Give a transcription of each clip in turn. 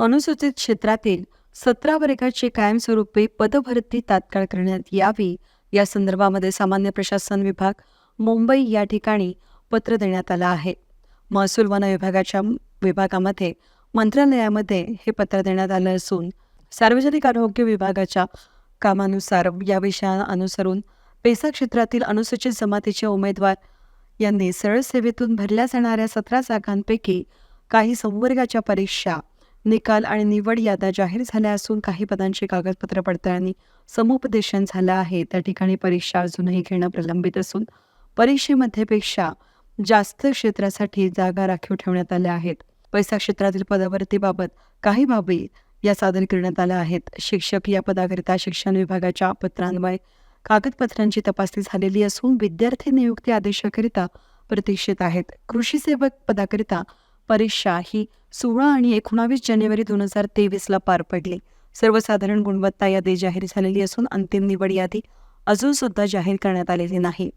अनुसूचित क्षेत्रातील सतरा वर्गाची कायमस्वरूपी पदभरती तात्काळ करण्यात यावी. या संदर्भामध्ये सामान्य प्रशासन विभाग मुंबई या ठिकाणी पत्र देण्यात आलं आहे. महसूल वन विभागाच्या विभागामध्ये मंत्रालयामध्ये हे पत्र देण्यात आलं असून सार्वजनिक आरोग्य विभागाच्या कामानुसार या विषया अनुसरून पेसा क्षेत्रातील अनुसूचित जमातीचे उमेदवार यांनी सरळ सेवेतून भरल्या जाणाऱ्या सतरा जागांपैकी काही संवर्गाच्या परीक्षा निकाल आणि निवड याद्या जाहीर झाल्या असून काही पदांची कागदपत्र पडताळणी समुपदेशन झालं आहे. त्या ठिकाणी परीक्षा अजूनही घेणं प्रलंबित असून परीक्षेमध्ये पेक्षा जास्त क्षेत्रासाठी जागा राखीव ठेवण्यात आल्या आहेत. पैसा क्षेत्रातील पदाभरतीबाबत काही बाबी या सादर करण्यात आल्या आहेत. शिक्षक या पदाकरिता शिक्षण विभागाच्या पत्रान्वये कागदपत्रांची तपासणी झालेली असून विद्यार्थी नियुक्ती आदेशाकरिता प्रतीक्षित आहेत. कृषी सेवक पदाकरिता परीक्षा ही सोळा आणि एकोणावीस जानेवारी दोन हजार तेवीसला पार पडली. सर्वसाधारण गुणवत्ता यादी जाहीर झालेली असून अंतिम निवड यादी अजून सुद्धा जाहीर करण्यात आलेली नाही.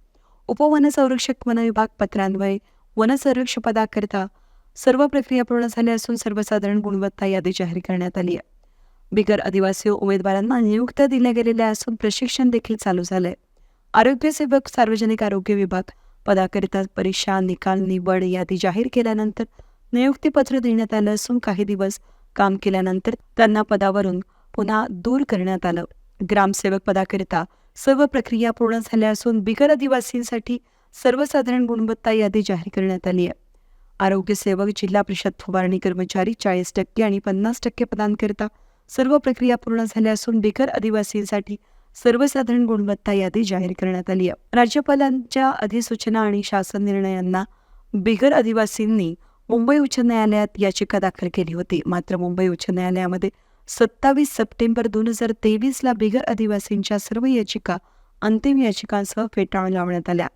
उपवन संरक्षक वन विभाग पत्रान्वये वनसंरक्षक पदाकरिता सर्व प्रक्रिया पूर्ण झाल्या असून सर्वसाधारण गुणवत्ता यादी जाहीर करण्यात आली आहे. बिगर आदिवासी उमेदवारांना नियुक्त्या दिल्या गेलेल्या असून प्रशिक्षण देखील चालू झालंय. आरोग्य सेवक सार्वजनिक आरोग्य विभाग पदाकरिता परीक्षा निकाल निवड यादी जाहीर केल्यानंतर नियुक्तीपत्र देण्यात आलं असून काही दिवस काम केल्यानंतर त्यांना पदावरून पुन्हा दूर करण्यात आलं. ग्रामसेवक पदाकरिता सर्व प्रक्रिया पूर्ण झाल्या असून बिगर आदिवासींसाठी सर्वसाधारण गुणवत्ता यादी जाहीर करण्यात आली आहे. आरोग्य सेवक जिल्हा परिषद फवारणी कर्मचारी चाळीस टक्के आणि पन्नास टक्के पदांकरिता सर्व प्रक्रिया पूर्ण झाल्या असून बिगर आदिवासींसाठी सर्वसाधारण गुणवत्ता यादी जाहीर करण्यात आली आहे. राज्यपालांच्या अधिसूचना आणि शासन निर्णयांना बिगर आदिवासींनी मुंबई उच्च न्यायालयात याचिका दाखल केली होती. मात्र मुंबई उच्च न्यायालयामध्ये सत्तावीस सप्टेंबर दोन हजार तेवीसला बिगर आदिवासींच्या सर्व याचिका अंतिम याचिकांसह फेटाळून लावण्यात आल्या.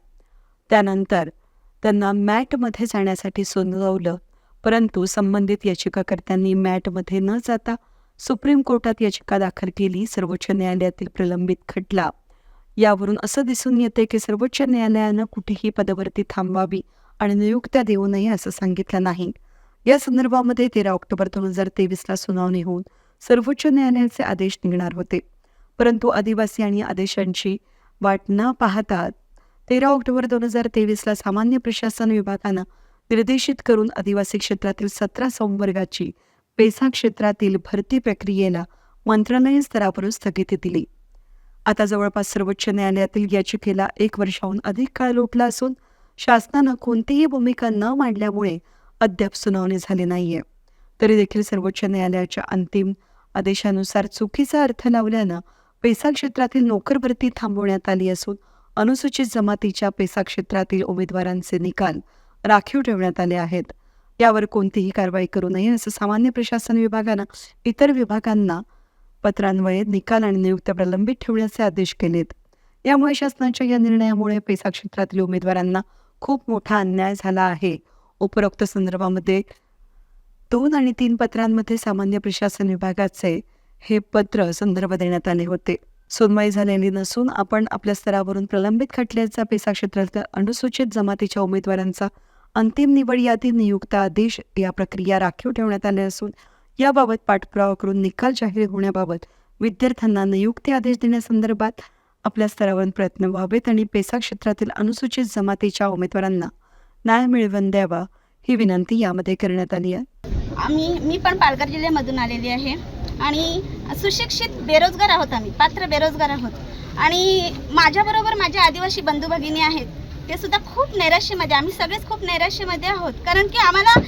त्यानंतर त्यांना मॅटमध्ये जाण्यासाठी सुनावलं परंतु संबंधित याचिकाकर्त्यांनी मॅटमध्ये न जाता सुप्रीम कोर्टात याचिका दाखल केली सर्वोच्च न्यायालयातील प्रलंबित खटला. यावरून असं दिसून येते की सर्वोच्च न्यायालयानं कुठेही पदवर्ती थांबवावी आणि नियुक्त्या देऊ नये असं सांगितलं नाही. या संदर्भामध्ये तेरा ऑक्टोबर दोन हजार तेवीसला सुनावणी होऊन सर्वोच्च न्यायालयाचे आदेश निघणार होते. परंतु आदिवासी आणि आदेशांची वाट न पाहता तेरा ऑक्टोबर दोन हजार तेवीसला सामान्य प्रशासन विभागानं निर्देशित करून आदिवासी क्षेत्रातील सतरा संवर्गाची पेसा क्षेत्रातील भरती प्रक्रियेला मंत्रालयीन स्तरावरून स्थगिती दिली. आता जवळपास सर्वोच्च न्यायालयातील याचिकेला एक वर्षाहून अधिक काळ लोटला असून शासनानं कोणतीही भूमिका न मांडल्यामुळे अद्याप सुनावणी झाली नाहीये. तरी देखील सर्वोच्च न्यायालयाच्या अंतिम आदेशानुसार चुकीचा अर्थ लावल्यानं पेसा क्षेत्रातील नोकर भरती थांबवण्यात आली असून अनुसूचित जमातीच्या पेसा क्षेत्रातील उमेदवारांचे निकाल राखीव ठेवण्यात आले आहेत. यावर कोणतीही कारवाई करू नये असं सामान्य प्रशासन विभागानं इतर विभागांना पत्रान्वये निकाल आणि नियुक्त्या प्रलंबित ठेवण्याचे आदेश केलेत. यामुळे शासनाच्या या निर्णयामुळे पैसा क्षेत्रातील उमेदवारांना खूप मोठा अन्याय झाला आहे. उपरोक्त संदर्भामध्ये दोन आणि तीन पत्रांमध्ये सामान्य प्रशासन विभागाचे हे पत्र संदर्भ देण्यात आले होते. सुनवाई झालेली नसून आपण आपल्या स्तरावरून प्रलंबित खटल्याचा पेसा क्षेत्रातल्या अनुसूचित जमातीच्या उमेदवारांचा अंतिम निवड यादी नियुक्त आदेश या प्रक्रिया राखीव ठेवण्यात आल्या असून याबाबत पाठपुरावा करून निकाल जाहीर होण्याबाबत विद्यार्थ्यांना नियुक्ती आदेश देण्यासंदर्भात आपल्या स्तरावरून प्रयत्न व्हावेत आणि पेसा क्षेत्रातील अनुसूचित जमातीच्या उमेदवारांना न्याय मिळवून द्यावा ही विनंती यामध्ये करण्यात आली आहे. आम्ही मी पण पालघर जिल्ह्यामधून आलेली आहे आणि सुशिक्षित बेरोजगार आहोत आम्ही पात्र बेरोजगार आहोत. आणि माझ्याबरोबर माझ्या आदिवासी बंधू भगिनी आहेत ते सुद्धा खूप नैराश्यमध्ये आम्ही सगळेच खूप नैराश्यमध्ये आहोत. कारण की आम्हाला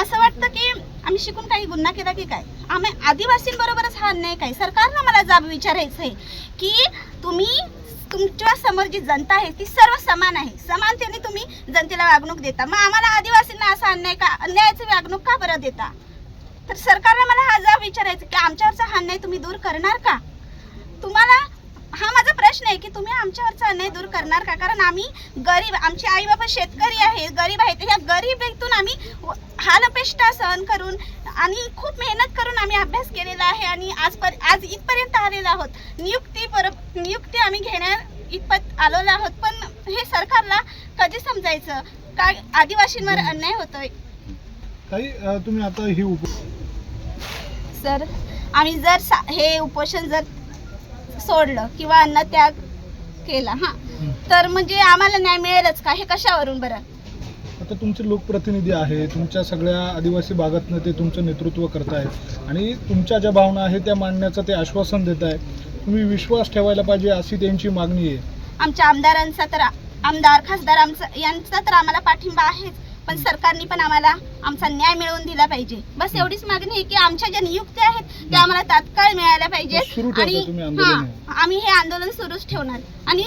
असं वाटतं की आम्ही शिकून काही गुन्हा केला की काय? आम्ही आदिवासींबरोबरच हा अन्याय काय सरकारनं मला जाब विचारायचं आहे की तुम्ही तुमच्यासमोर जी जनता आहे ती सर्व समान आहे. समानतेने तुम्ही जनतेला वागणूक देता. मग आम्हाला आदिवासींना असा अन्याय का अन्यायाची वागणूक का बरं देता? तर सरकारनं मला हा जाब विचारायचा की आमच्यावरचा हा अन्याय तुम्ही दूर करणार का? तुम्हाला हा माझा प्रश्न आहे की तुम्ही आमच्यावरचा अन्याय दूर करणार का? कारण आम्ही गरीब आमचे आई बाबा शेतकरी आहेत गरीब आहेत. ह्या गरिबीतून आम्ही व- सहन करून आणि खूप मेहनत करून आम्ही अभ्यास केलेला आहे आणि आज पर आज इथपर्यंत आलेलो आहोत. नियुक्ती पर नियुक्ती आम्ही घेण्या इतपत आलेलो आहोत पण हे सरकारला कधी समजायचं? काय आदिवासींवर अन्याय होतोय? ताई अ, तुम्ही आता ही उप सर आम्ही जर हे उपोषण जर सोडलं किंवा अन्नत्याग केला हां. तर म्हणजे आम्हाला न्याय मिळेलच का? हे कशावरून बरं? आता तुमचे लोकप्रतिनिधी आहे तुमच्या सगळ्या आदिवासी भागातनं ते तुमचं नेतृत्व करत आहेत आणि तुमच्या ज्या भावना आहेत त्या मांडण्याचं ते आश्वासन देत आहे तुम्ही विश्वास ठेवायला पाहिजे अशी त्यांची मागणी आहे. आमच्या आमदारांचा तर आमदार खासदार आमचा यांचा तर आम्हाला पाठिंबा आहेच. पण सरकारने पण आम्हाला आमचा न्याय मिळवून दिला पाहिजे. बस एवढीच मागणी आहे की आमच्या ज्या नियुक्त्या आहेत त्या आम्हाला तात्काळ मिळायला ठेवता आणि हा आम्ही हे आंदोलन सुरूच ठेवणार. आणि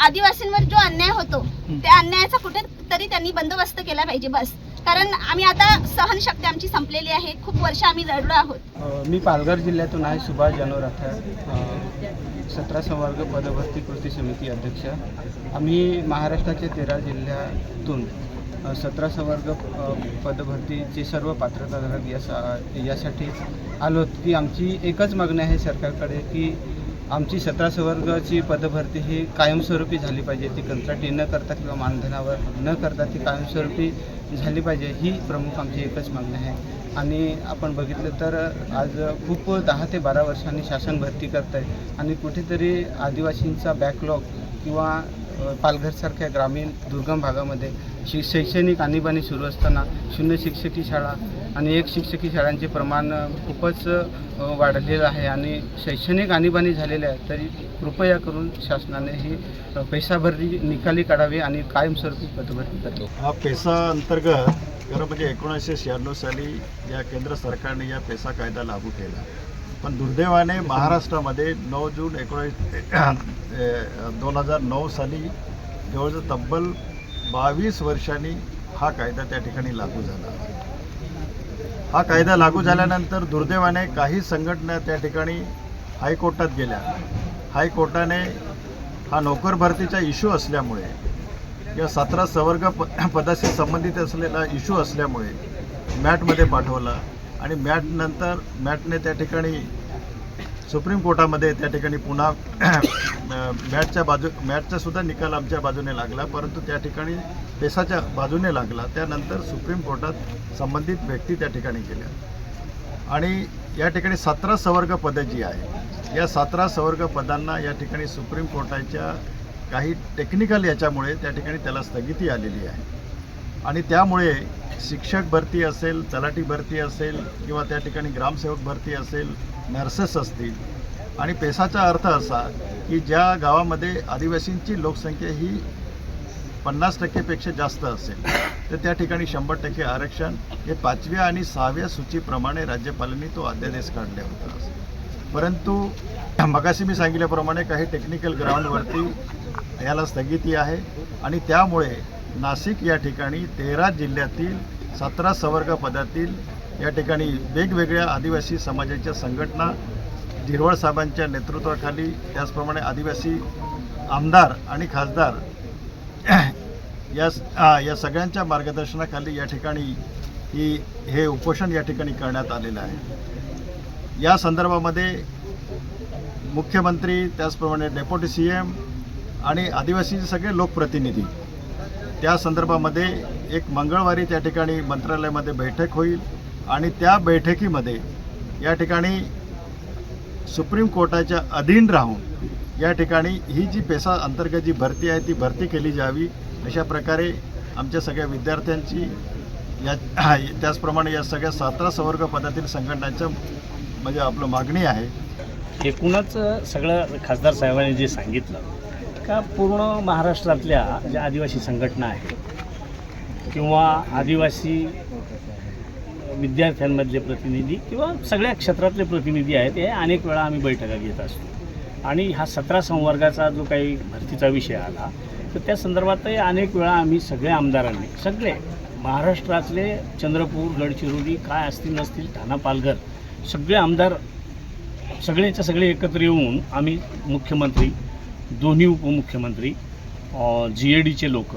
आदिवासींवर जो अन्याय होतो त्या अन्यायाचा कुठे तरी त्यांनी बंदोबस्त केला पाहिजे बस. कारण आम्ही आता सहनशक्ती आमची संपलेली आहे. खूप वर्ष आम्ही लढलो आहोत. मी पालघर जिल्ह्यातून आहे सुभाष जानोराठा सतरा संवर्ग पदभरती कृती समिती अध्यक्ष. आम्ही महाराष्ट्राच्या तेरा जिल्ह्यातून सतरा संवर्ग पदभरतीचे सर्व पात्रताधारक यासा यासाठी आलो की आमची एकच मागणी आहे सरकारकडे की आमची सतरा संवर्गाची पदभरती ही कायमस्वरूपी झाली पाहिजे. ती कंत्राटी न करता किंवा मानधनावर न करता ती कायमस्वरूपी झाली पाहिजे ही प्रमुख आमची एकच मागणी आहे. आणि आपण बघितलं तर आज खूप दहा ते बारा वर्षांनी शासन भरती करत आहे आणि कुठेतरी आदिवासींचा बॅकलॉग किंवा पालघरसारख्या ग्रामीण दुर्गम भागामध्ये शि शैक्षणिक आणीबाणी सुरू असताना शून्य शिक्षकी शाळा आणि एक शिक्षकी शाळांचे प्रमाण खूपच वाढलेलं आहे आणि शैक्षणिक आणीबाणी झालेल्या आहे तरी कृपया करून शासनाने ही अ, पैसा निकाली काढावी आणि कायमस्वरूपी पदभरती करावी. हा पेसा अंतर्गत खरं म्हणजे एकोणीसशे शहाण्णव साली या केंद्र सरकारने या पेसा कायदा लागू केला. पण दुर्दैवाने महाराष्ट्रामध्ये नऊ जून एकोणीस दोन हजार नऊ साली जवळजवळ तब्बल बावीस वर्षांनी हा कायदा त्या ठिकाणी लागू झाला. हा कायदा लागू झाल्यानंतर दुर्दैवाने काही संघटना त्या ठिकाणी हायकोर्टात गेल्या. हायकोर्टाने हा नोकर भरतीचा इश्यू असल्यामुळे किंवा सतरा सवर्ग प पदाशी संबंधित असलेला इश्यू असल्यामुळे मॅटमध्ये पाठवला आणि मॅटनंतर मॅटने त्या ठिकाणी सुप्रीम कोर्टामध्ये त्या ठिकाणी पुन्हा मॅटच्या बाजू मॅटचा सुद्धा निकाल आमच्या बाजूने लागला परंतु त्या ठिकाणी पेसाच्या बाजूने लागला. त्यानंतर सुप्रीम कोर्टात संबंधित व्यक्ती त्या ठिकाणी गेल्या. आणि या ठिकाणी सतरा सवर्ग पदं जी आहे या सतरा सवर्ग पदांना या ठिकाणी सुप्रीम कोर्टाच्या काही टेक्निकल याच्यामुळे त्या ठिकाणी त्याला स्थगिती आलेली आहे. आणि त्यामुळे शिक्षक भरती असेल तलाठी भरती असेल किंवा त्या ठिकाणी ग्रामसेवक भरती असेल नर्सेस असतील. आणि पेसाचा अर्थ असा की ज्या गावामध्ये आदिवासींची लोकसंख्या ही पन्नास टक्केपेक्षा जास्त असेल तर त्या ठिकाणी शंभर टक्के आरक्षण हे पाचव्या आणि सहाव्या सूचीप्रमाणे राज्यपालांनी तो अध्यादेश काढला होता. परंतु मगाशी मी सांगितल्याप्रमाणे काही टेक्निकल ग्राउंडवरती याला स्थगिती आहे आणि त्यामुळे नाशिक या ठिकाणी तेरा जिल्ह्यातील सतरा सवर्ग पदातील या ठिकाणी वेगवेगळ्या आदिवासी समाजाच्या संघटना झिरवळ साहेबांच्या नेतृत्वाखाली त्याचप्रमाणे आदिवासी आमदार आणि खासदार या या सगळ्यांच्या मार्गदर्शनाखाली या ठिकाणी ही हे उपोषण या ठिकाणी करण्यात आलेलं आहे. या संदर्भामध्ये मुख्यमंत्री त्याचप्रमाणे डेप्युटी सी एम आणि आदिवासीचे सगळे लोकप्रतिनिधी त्या संदर्भामध्ये एक मंगळवारी त्या ठिकाणी मंत्रालयामध्ये बैठक होईल आणि त्या बैठकीमध्ये या ठिकाणी सुप्रीम कोर्टाच्या अधीन राहून या ठिकाणी ही जी पेसा अंतर्गत जी भरती आहे ती भरती केली जावी अशा प्रकारे आमच्या सगळ्या विद्यार्थ्यांची या त्याचप्रमाणे या सगळ्या सातारा संवर्ग पदातील संघटनांच्या म्हणजे आपलं मागणी आहे. एकूणच सगळं खासदार साहेबांनी जे सांगितलं का पूर्ण महाराष्ट्रातल्या ज्या आदिवासी संघटना आहेत किंवा आदिवासी विद्यार्थ्यांमधले प्रतिनिधी किंवा सगळ्या क्षेत्रातले प्रतिनिधी आहेत हे अनेक वेळा आम्ही बैठका घेत असतो. आणि हा सतरा संवर्गाचा जो काही भरतीचा विषय आला तर त्या संदर्भातही अनेक वेळा आम्ही सगळ्या आमदारांनी सगळे महाराष्ट्रातले चंद्रपूर गडचिरोली काय असतील नसतील ठाणा पालघर सगळे आमदार सगळेच्या सगळे एकत्र येऊन आम्ही मुख्यमंत्री दोन्ही उपमुख्यमंत्री जी ए डीचे लोक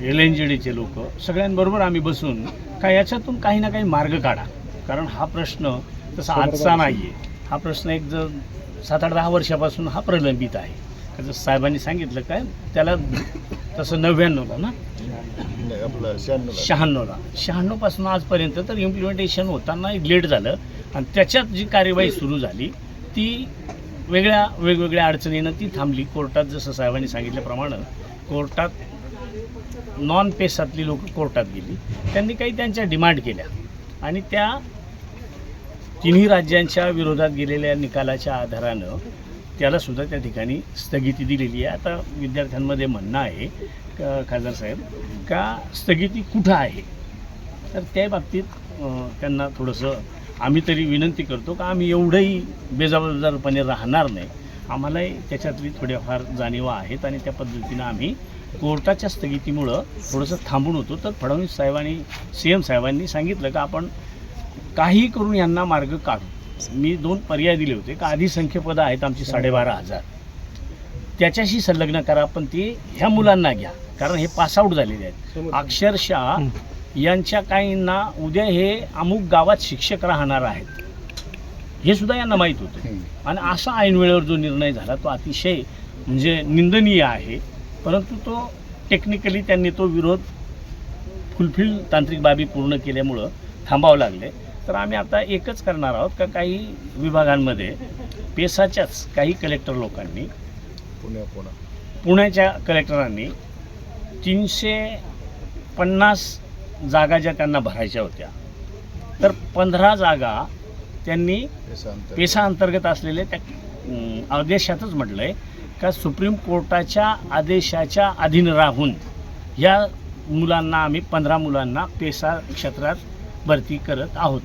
एल एन जी डीचे लोक सगळ्यांबरोबर आम्ही बसून का याच्यातून काही ना काही मार्ग काढा. कारण हा प्रश्न तसा आजचा नाही आहे हा प्रश्न एक जर सात आठ दहा वर्षापासून हा प्रलंबित आहे. का जसं साहेबांनी सांगितलं काय त्याला तसं नव्याण्णवला ना? शहाण्णवला शहाण्णवपासून आजपर्यंत तर इम्प्लिमेंटेशन होताना लेट झालं. आणि त्याच्यात जी कार्यवाही सुरू झाली ती वेगळ्या वेगवेगळ्या अडचणीनं ती थांबली. कोर्टात जसं साहेबांनी सांगितल्याप्रमाणे कोर्टात नॉन पेसातली लोक कोर्टात गेली. त्यांनी काही त्यांच्या डिमांड केल्या. आणि त्या तिन्ही राज्यांच्या विरोधात गेलेल्या निकालाच्या आधारानं त्याला सुद्धा त्या ठिकाणी स्थगिती दिलेली आहे. आता विद्यार्थ्यांमध्ये म्हणणं आहे का खासदार साहेब का स्थगिती कुठं आहे? तर त्या बाबतीत त्यांना थोडंसं आम्ही तरी विनंती करतो का आम्ही एवढंही बेजबाबदारपणे राहणार नाही. आम्हालाही त्याच्यातली थोड्याफार जाणीवा आहेत आणि त्या पद्धतीनं आम्ही कोर्टाच्या स्थगितीमुळं थोडंसं थांबून होतो. तर फडणवीस साहेबांनी सी एम साहेबांनी सांगितलं का आपण काही करून यांना मार्ग काढू. मी दोन पर्याय दिले होते का आधी संख्यपदं आहेत आमची साडेबारा हजार. त्याच्याशी संलग्न करा पण ते ह्या मुलांना घ्या. कारण हे पासआउट झालेले आहेत. अक्षरशः यांच्या काहींना उद्या हे अमुक गावात शिक्षक राहणार आहेत. हे सुद्धा यांना माहीत होतं. आणि असा ऐन वेळेवर जो निर्णय झाला तो अतिशय म्हणजे निंदनीय आहे. परंतु तो टेक्निकली त्यांनी तो विरोध फुलफिल तांत्रिक बाबी पूर्ण केल्यामुळं थांबावं लागले तर आम्ही आता एकच करणार आहोत का काही विभागांमध्ये? पेसाच्याच काही कलेक्टर लोकांनी पुण्या पुणा पुण्याच्या कलेक्टरांनी तीनशे पन्नास जागा ज्या त्यांना भरायच्या होत्या. तर पंधरा जागा त्यांनी पेसा अंतर्गत. असलेले त्या आदेशातच म्हटलं आहे का सुप्रीम कोर्टाच्या आदेशाच्या अधीन राहून या मुलांना आम्ही पंधरा मुलांना पेसा क्षेत्रात भरती करत आहोत.